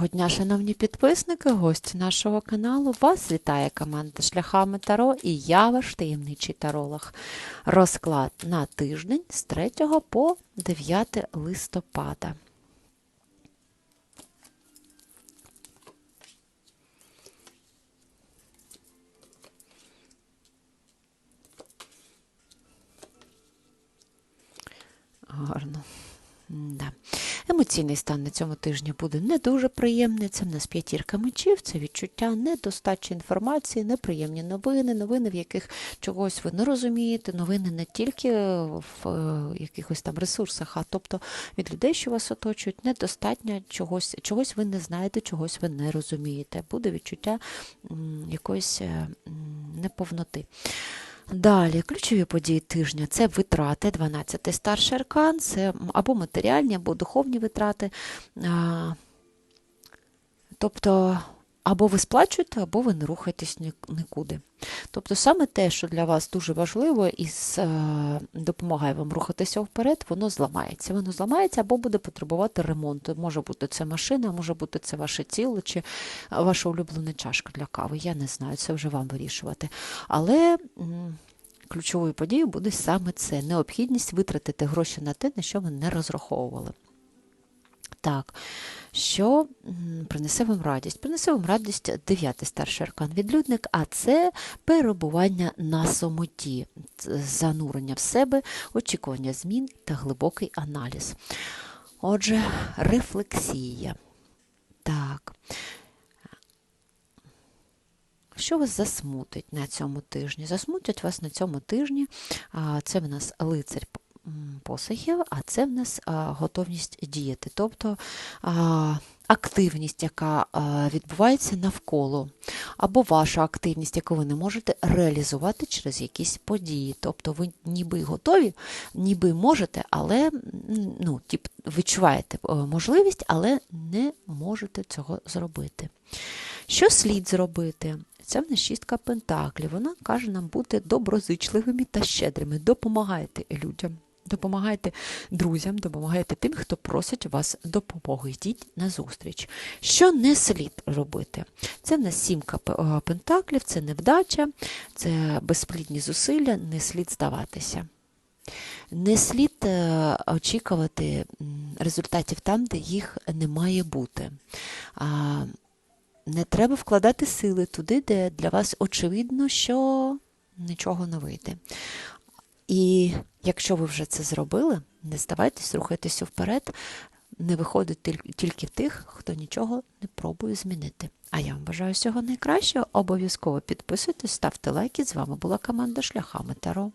Доброго дня, шановні підписники, гості нашого каналу. Вас вітає команда Шляхами Таро і я ваш таємничий таролог. Розклад на тиждень з 3 по 9 листопада. Гарно. Да. Емоційний стан на цьому тижні буде не дуже приємний. Це в нас п'ятірка мечів, це відчуття недостачі інформації, неприємні новини, новини, в яких чогось ви не розумієте, новини не тільки в е, якихось там ресурсах, а тобто від людей, що вас оточують, недостатньо чогось, чогось ви не знаєте, чогось ви не розумієте. Буде відчуття якоїсь е, неповноти. Далі, ключові події тижня це витрати, 12-й старший аркан, це або матеріальні, або духовні витрати. Тобто, або ви сплачуєте, або ви не рухаєтесь нікуди. Тобто, саме те, що для вас дуже важливо і е, допомагає вам рухатися вперед, воно зламається. Воно зламається або буде потребувати ремонту. Може бути це машина, може бути це ваше тіло чи ваша улюблена чашка для кави. Я не знаю, це вже вам вирішувати. Але ключовою подією буде саме це необхідність витратити гроші на те, на що ви не розраховували. Так, що принесе вам радість? Принесе вам радість дев'ятий старший аркан відлюдник, а це перебування на самоті, занурення в себе, очікування змін та глибокий аналіз. Отже, рефлексія. Так. Що вас засмутить на цьому тижні? Засмутять вас на цьому тижні. Це в нас лицарь м, посохів, а це в нас готовність діяти, тобто активність, яка відбувається навколо, або ваша активність, яку ви не можете реалізувати через якісь події. Тобто ви ніби готові, ніби можете, але ну, тип, відчуваєте е, можливість, але не можете цього зробити. Що слід зробити? Це в нас шістка пентаклів. Вона каже нам бути доброзичливими та щедрими. Допомагайте людям, допомагайте друзям, допомагайте тим, хто просить вас допомоги. Йдіть на зустріч. Що не слід робити? Це в нас сімка е, пентаклів, це невдача, це безплідні зусилля, не слід здаватися. Не слід е, очікувати результатів там, де їх не має бути. Не треба вкладати сили туди, де для вас очевидно, що нічого не вийде. І якщо ви вже це зробили, не здавайтесь, рухайтеся вперед, не виходить тільки тих, хто нічого не пробує змінити. А я вам бажаю всього найкращого. Обов'язково підписуйтесь, ставте лайки. З вами була команда Шляхами Таро.